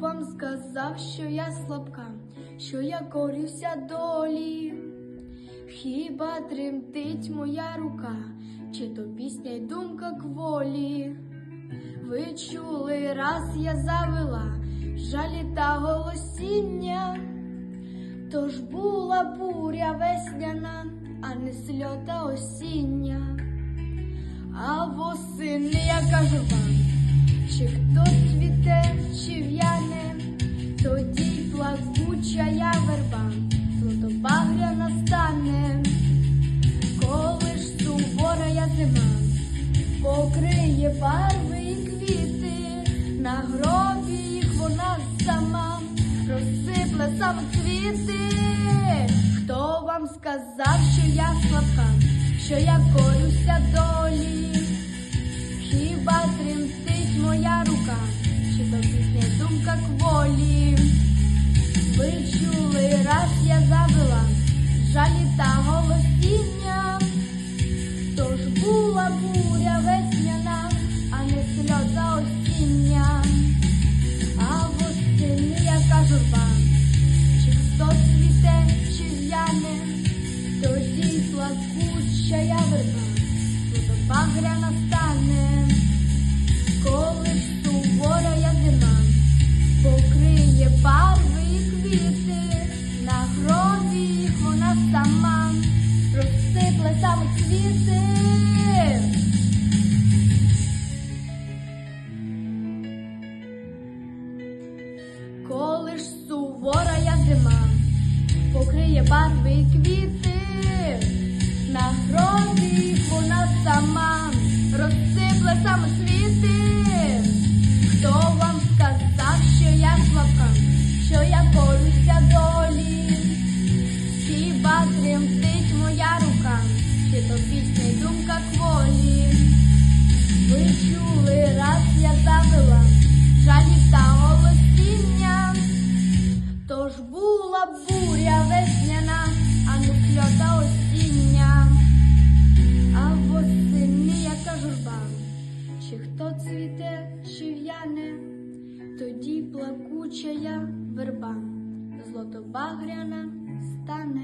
вам сказав, що я слабка, що я корюся долі? Хіба тремтить моя рука, чи то пісня й думка кволі? Ви чули, раз я завела жалі та голосіння, тож була буря весняна, а не сльота осіння. А восени я кажу вам, плакуча я верба, злотобагря настане, коли ж сувора я зима, покриє барви і квіти, на гробі їх вона сама розсипле сам квіти. Хто вам сказав, що я слабка, що я корюся долі? Хіба тремтить моя рука, чули, я завела жалі та голосіння, тож була буря весняна, а не сльоза осіння. А восени яка журба, чи хто цвіте, чи в'яне, тоді плакуча я верба, багря настане, коли сама розсипле саме цвіти. Коли ж сувора я зима, покриє барви і квіти, на гробі вона сама розсипле саме світи. Хто вам сказав, що я слабка, що я борюся долі? Хіба тремтить моя рука, чи то пісня й думка кволі? Ви чули, раз я завела жалі та голосіння, тож була буря весняна, а не сльота осіння, а восени яка журба, чи хто цвіте, чи тоді плакуча я верба, злотобагряна стане.